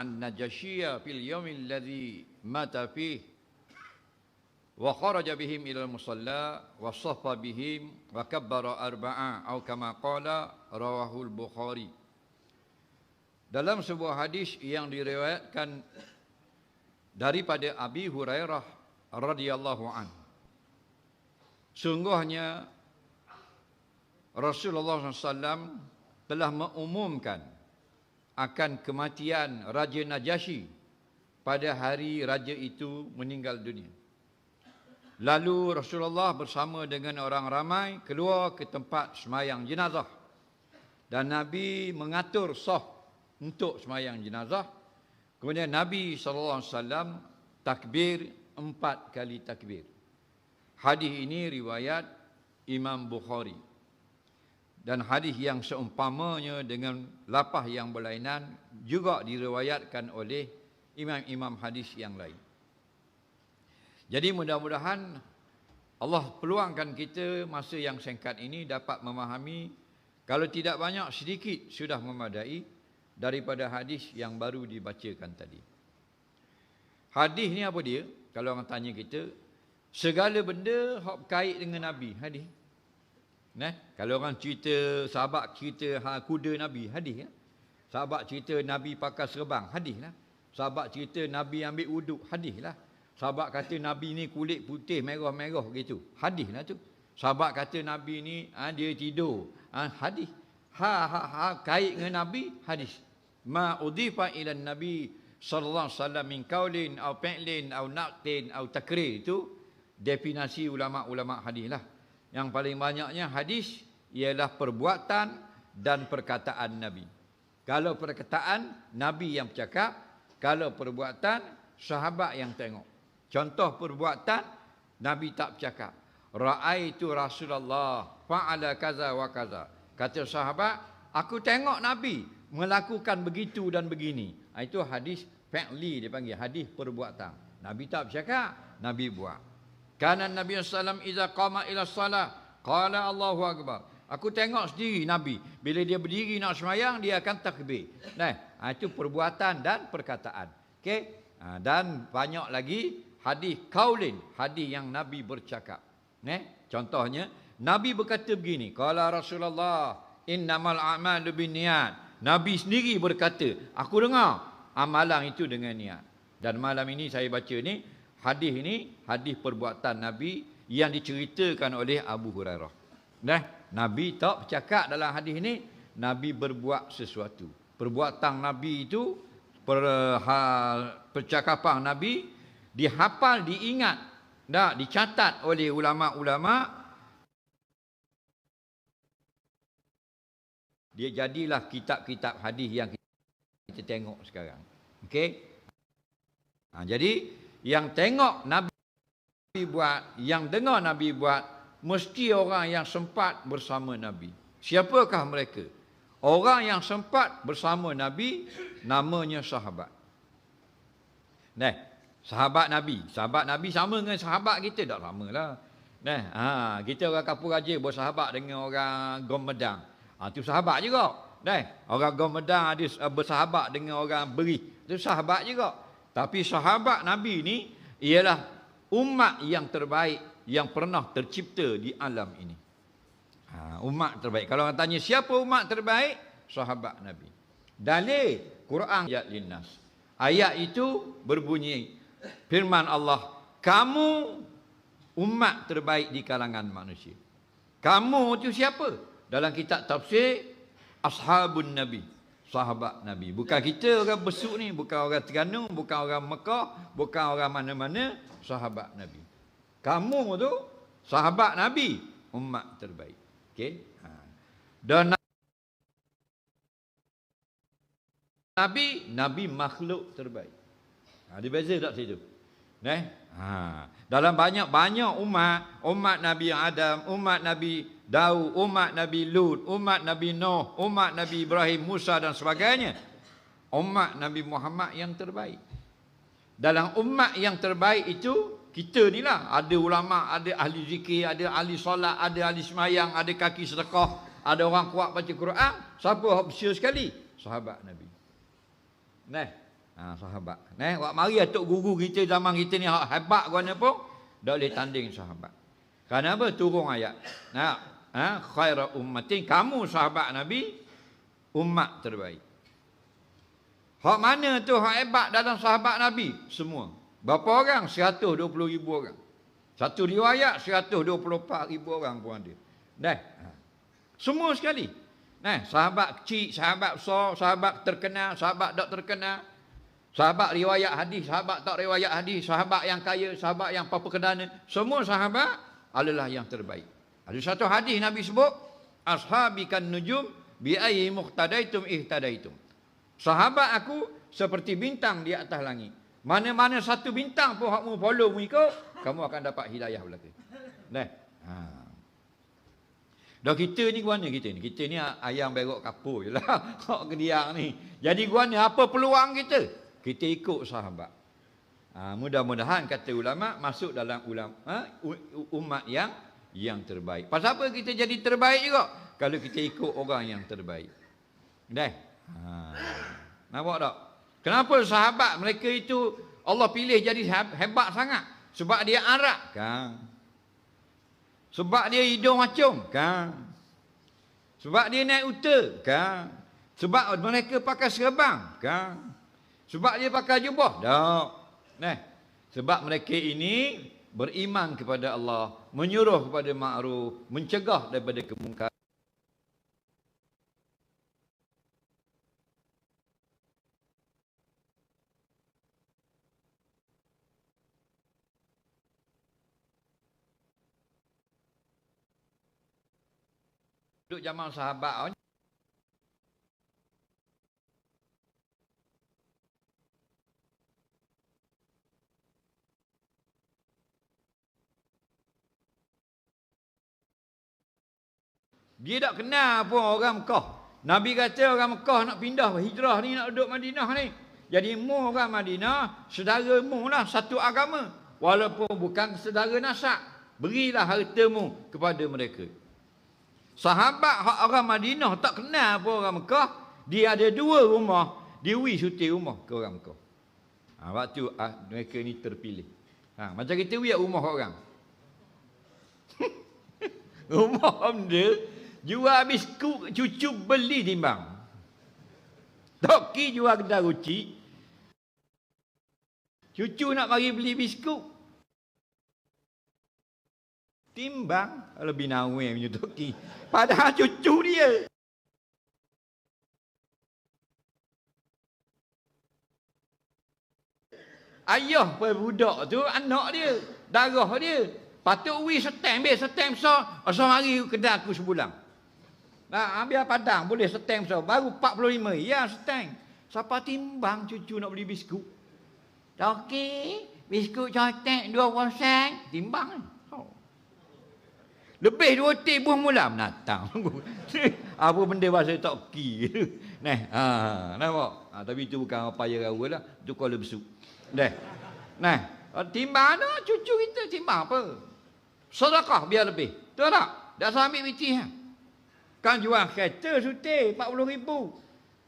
an-najashiyya fil yawmil ladzi mata fihi wa kharaja bihim ila al-musalla wa saffa bihim wa kabbara arba'a atau kama qala rawahul bukhari. Dalam sebuah hadis yang diriwayatkan daripada Abi Hurairah radhiyallahu an. Sungguhnya Rasulullah SAW telah mengumumkan akan kematian Raja Najasyi pada hari raja itu meninggal dunia Lalu Rasulullah bersama dengan orang ramai keluar ke tempat semayang jenazah. Dan Nabi mengatur sah untuk semayang jenazah. Kemudian Nabi SAW takbir empat kali takbir. Hadis ini riwayat Imam Bukhari. Dan hadis yang seumpamanya dengan lapah yang berlainan juga diriwayatkan oleh imam-imam hadis yang lain. Jadi mudah-mudahan Allah peluangkan kita masa yang singkat ini dapat memahami kalau tidak banyak sedikit sudah memadai daripada hadis yang baru dibacakan tadi. Hadis ni apa dia? Kalau orang tanya kita, segala benda hak kait dengan Nabi, hadis. Nah, kalau orang cerita sahabat cerita ha, kuda Nabi, hadis ya. Sahabat cerita Nabi pakai serban, hadis lah. Sahabat cerita Nabi ambil wuduk, hadis lah. Sahabat kata Nabi ni kulit putih merah-merah gitu. Hadis lah tu. Sahabat kata Nabi ni ha, dia tidur. Ha, hadis. Ha, ha, ha, kait dengan Nabi, hadis. Ma udifa ila Nabi sallallahu alaihi wasallam min qaulin au fi'lin au naqtin au takrir itu definisi ulama-ulama hadis lah. Yang paling banyaknya hadis ialah perbuatan dan perkataan Nabi. Kalau perkataan Nabi yang bercakap, kalau perbuatan sahabat yang tengok. Contoh perbuatan Nabi tak bercakap. Ra'aitu Rasulullah fa'ala kaza wa kaza. Kata sahabat, aku tengok Nabi melakukan begitu dan begini. Ha, itu hadis fi'li dia panggil, hadis perbuatan. Nabi tak bercakap, Nabi buat. Kana Nabi alaihi wasallam qama ila salah, qala Allahu akbar. Aku tengok sendiri Nabi bila dia berdiri nak semayang dia akan takbir. Nah, ha, itu perbuatan dan perkataan. Okey? Ha, dan banyak lagi hadis kaulin, hadis yang Nabi bercakap. Ne? Contohnya, Nabi berkata begini, kala Rasulullah, innamal a'malu binniyat. Nabi sendiri berkata, aku dengar amalan itu dengan niat. Dan malam ini saya baca ni, hadis ini, hadis perbuatan Nabi yang diceritakan oleh Abu Hurairah. Nah, Nabi tak bercakap dalam hadis ini, Nabi berbuat sesuatu. Perbuatan Nabi itu, per, ha, percakapan Nabi, dihafal, diingat, dah dicatat oleh ulama-ulama. Dia jadilah kitab-kitab hadis yang kita tengok sekarang. Okey? Ha, jadi yang tengok Nabi buat, yang dengar Nabi buat, mesti orang yang sempat bersama Nabi. Siapakah mereka? Orang yang sempat bersama Nabi namanya sahabat. Nah, Sahabat Nabi. Sahabat Nabi sama dengan sahabat kita. Tak sama lah. Nah, ha, kita orang kapur raja bersahabat dengan orang Gomedang. Ha, itu sahabat juga. Nah, orang Gomedang ada bersahabat dengan orang beri. Itu sahabat juga. Tapi sahabat Nabi ni ialah umat yang terbaik yang pernah tercipta di alam ini. Ha, umat terbaik. Kalau orang tanya siapa umat terbaik? Sahabat Nabi. Dalil Quran ayat linnas. Ayat itu berbunyi firman Allah, kamu umat terbaik di kalangan manusia. Kamu itu siapa? Dalam kitab tafsir, ashabun Nabi. Sahabat Nabi. Bukan kita orang besuk ni. Bukan orang Terengganu. Bukan orang Mekah. Bukan orang mana-mana. Sahabat Nabi. Kamu tu sahabat Nabi. Umat terbaik. Okay? Ha. Dan Nabi, Nabi makhluk terbaik. Ada beza tak situ? Neh? Ha. Dalam banyak-banyak umat, umat Nabi Adam, umat Nabi Daud, umat Nabi Lut, umat Nabi Nuh, umat Nabi Ibrahim, Musa dan sebagainya. Umat Nabi Muhammad yang terbaik. Dalam umat yang terbaik itu, kita ni lah. Ada ulama, ada ahli zikir, ada ahli solat, ada ahli semayang, ada kaki sedekah, ada orang kuat baca Quran. Siapa bersyur sekali? Sahabat Nabi. Nah, Ha, sahabat. Nah, wak mari atuk guru kita zaman kita ni hebat guna pun dak boleh tanding sahabat. Kenapa turun ayat? Nah, ha, khairu ummatin kamu sahabat Nabi umat terbaik. Hak mana tu hak hebat dalam sahabat Nabi? Semua. Berapa orang? 120 ribu orang. Satu riwayat 124 ribu orang pun ada. Dah. Ha. Semua sekali. Nah, sahabat kecil, sahabat besar, sahabat terkenal, sahabat tak terkenal. Sahabat riwayat hadis, sahabat tak riwayat hadis, sahabat yang kaya, sahabat yang apa kedana, semua sahabat adalah yang terbaik. Ada satu hadis Nabi sebut, ashabikan nujum bi ayyi ihtadaitum. Sahabat aku seperti bintang di atas langit. Mana-mana satu bintang pun hakmu follow mu ikut, kamu akan dapat hidayah belaka. Nah. Ha. Dah kita ni gua kita ni. Kita ni ayam berok kapur je lah. Hak kediak ni. Jadi gua apa peluang kita? kita ikut sahabat. Ha, mudah-mudahan kata ulama masuk dalam ulama ha, umat yang yang terbaik. Pasal apa kita jadi terbaik juga? Kalau kita ikut orang yang terbaik. Dah. Ha. Nampak tak? Kenapa sahabat mereka itu Allah pilih jadi hebat sangat? Sebab dia Arab kan? Sebab dia hidung macam kan? Sebab dia naik unta kan? Sebab mereka pakai serabang kan? Sebab dia pakai jubah? Tak. Nah, sebab mereka ini beriman kepada Allah, menyuruh kepada ma'ruf, mencegah daripada kemungkaran. Duduk zaman sahabat Dia tak kenal pun orang Mekah. Nabi kata orang Mekah nak pindah hijrah ni nak duduk Madinah ni. Jadi mu orang Madinah, saudara mu lah satu agama. Walaupun bukan saudara nasab. Berilah hartamu kepada mereka. Sahabat orang Madinah tak kenal pun orang Mekah. Dia ada dua rumah. Dia wui syuting rumah ke orang Mekah. Ha, waktu ah, mereka ni terpilih. Ha, macam kita wui rumah orang. rumah dia Jual habis cucu beli timbang. Toki jual kedai ruci. Cucu nak mari beli biskut. Timbang lebih nawe punya toki. Padahal cucu dia. Ayah pun budak tu anak dia. Darah dia. Patut wi setem, ambil setem so. Asal mari kedai aku sebulan. Nah, ambil padang boleh seteng so. Baru 45. Ya, seteng. Siapa timbang cucu nak beli biskut? Okey, biskut cotek 2 sen. Timbang. Oh. Lebih dua tibuh mula menatang. apa benda bahasa tak ki. Nah, ha, nampak? Ha, tapi itu bukan apa ya rawa lah. Itu kalau besuk. Nah. Nah, timbang ada cucu kita timbang apa? Sedekah biar lebih. Tahu tak? Dah sambil miti ha. Kan jual kereta suti 40 ribu.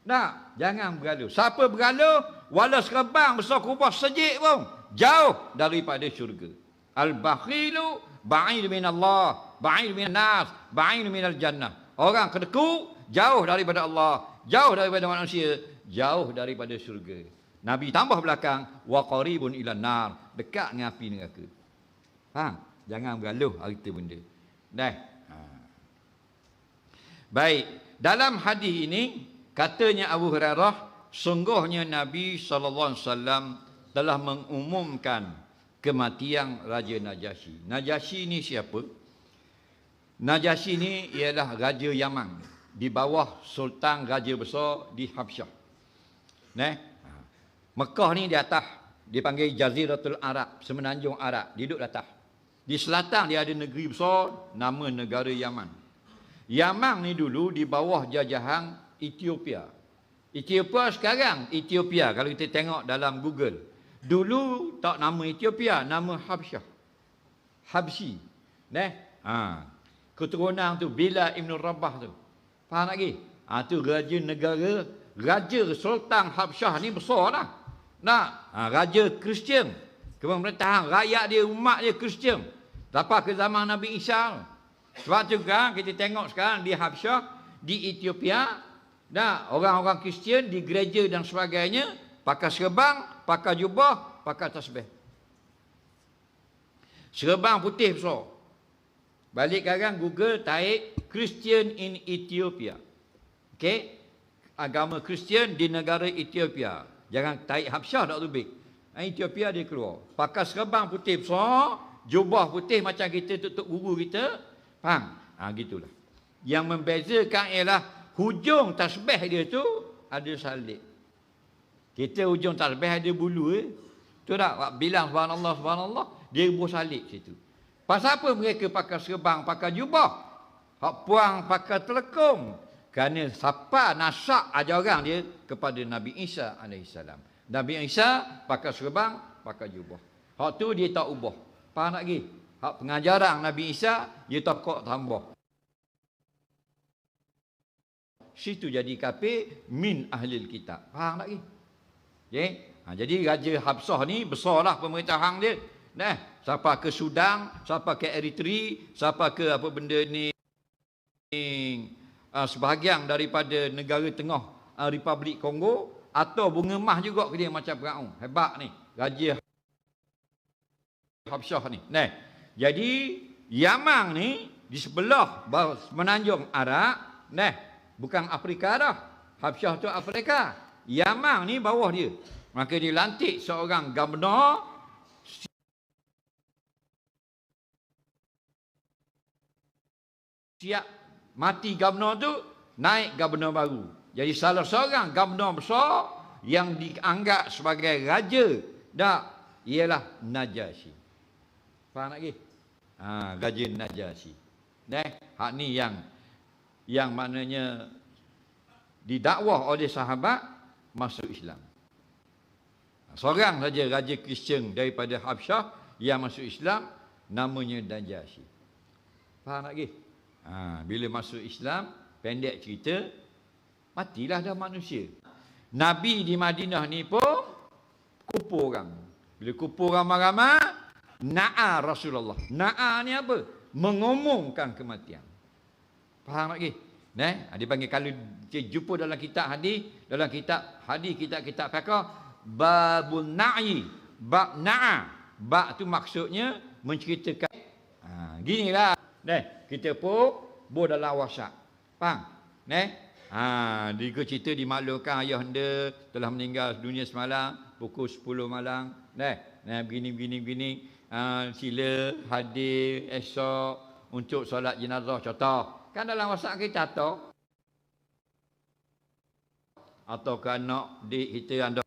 Nak, jangan bergaduh. Siapa bergaduh, walau serebang besar kubah sejik pun. Jauh daripada syurga. Al-bakhilu ba'id min Allah. Ba'id min nas. Ba'id min al-jannah. Orang kedeku, jauh daripada Allah. Jauh daripada manusia. Jauh daripada syurga. Nabi tambah belakang. Wa qaribun ilan nar. Dekat dengan api neraka. Ha? Jangan bergaduh harta benda. Dah. Baik, dalam hadis ini katanya Abu Hurairah, sungguhnya Nabi sallallahu alaihi wasallam telah mengumumkan kematian Raja Najasyi. Najasyi ini siapa? Najasyi ini ialah Raja Yaman di bawah Sultan Raja Besar di Habsyah. Nah, Mekah ni di atas dipanggil Jaziratul Arab, semenanjung Arab, duduk di atas. Di selatan dia ada negeri besar nama negara Yaman. Yaman ni dulu di bawah jajahan Ethiopia. Ethiopia sekarang Ethiopia kalau kita tengok dalam Google. Dulu tak nama Ethiopia, nama Habsyah. Habsyi. Neh? Ha. Keturunan tu Bila Ibn Rabah tu. Faham lagi? Ha tu raja negara, raja Sultan Habsyah ni besar lah. Nak, ha, raja Kristian. Pemerintahan rakyat dia, umat dia Kristian. Dapat ke zaman Nabi Isa. Sebab tu kan kita tengok sekarang di Habsyah, di Ethiopia, nah, orang-orang Kristian di gereja dan sebagainya, pakai serban, pakai jubah, pakai tasbih. Serban putih besar. Balik sekarang Google type Christian in Ethiopia. Okey? Agama Kristian di negara Ethiopia. Jangan taik Habsyah tak lebih. Ethiopia dia keluar. Pakai serban putih besar, jubah putih macam kita tutup guru kita. Faham? Ha, gitulah. Yang membezakan ialah hujung tasbih dia tu ada salib. Kita hujung tasbih ada bulu eh. Tu tak? Bilang subhanallah subhanallah, dia buah salib situ. Pasal apa mereka pakai serban, pakai jubah? Hak puang pakai telekung. Kerana siapa nasak ajaran dia kepada Nabi Isa AS. Nabi Isa pakai serban, pakai jubah. Hak tu dia tak ubah. Faham lagi? Hak pengajaran Nabi Isa, dia tak kok tambah. Situ jadi kafir min ahli kitab. Faham tak lagi? Okay? Ha, jadi Raja Habsah ni besarlah pemerintahan dia. Nah, siapa ke Sudan, siapa ke Eritrea, siapa ke apa benda ni uh, sebahagian daripada negara tengah uh, Republik Kongo atau bunga mah juga dia macam Firaun. Hebat ni. Raja Habsyah ni. Nah, jadi Yaman ni di sebelah menanjung Arab, nah, bukan Afrika dah. Habsyah tu Afrika. Yaman ni bawah dia. Maka dilantik seorang gubernur siap mati gubernur tu naik gubernur baru. Jadi salah seorang gubernur besar yang dianggap sebagai raja dak ialah Najasyi. Faham lagi? Ha, raja Najasyi. Nah, hak ni yang yang maknanya didakwah oleh sahabat masuk Islam. Seorang saja raja Kristian daripada Habsyah yang masuk Islam namanya Najasyi. Faham lagi? Ha, bila masuk Islam, pendek cerita, matilah dah manusia. Nabi di Madinah ni pun kupur orang. Bila kupur ramai-ramai, na'a Rasulullah. Na'a ni apa? Mengumumkan kematian. Faham lagi? Nah, ha, dia panggil kalau jumpa dalam kitab hadis, dalam kitab hadis kitab-kitab fiqh babun na'i, bab na'a. Bab tu maksudnya menceritakan. Ha, ginilah. Nah, kita pun bo dalam WhatsApp. Faham? Neh? Ha, dia cerita dimaklumkan ayah anda telah meninggal dunia semalam pukul 10 malam. Neh, nah begini begini begini. Ha, sila hadir esok untuk solat jenazah contoh. Kan dalam WhatsApp kita atau atau anak dik kita anda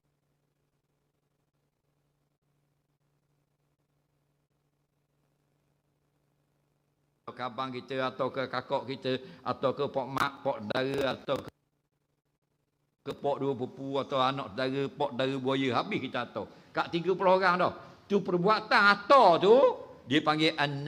ke abang kita atau ke kakak kita atau ke pok mak, pok dara atau ke, ke pok dua pupu atau anak dara, pok dara buaya habis kita atau. Kat 30 orang dah. Tu perbuatan atau tu dia panggil anak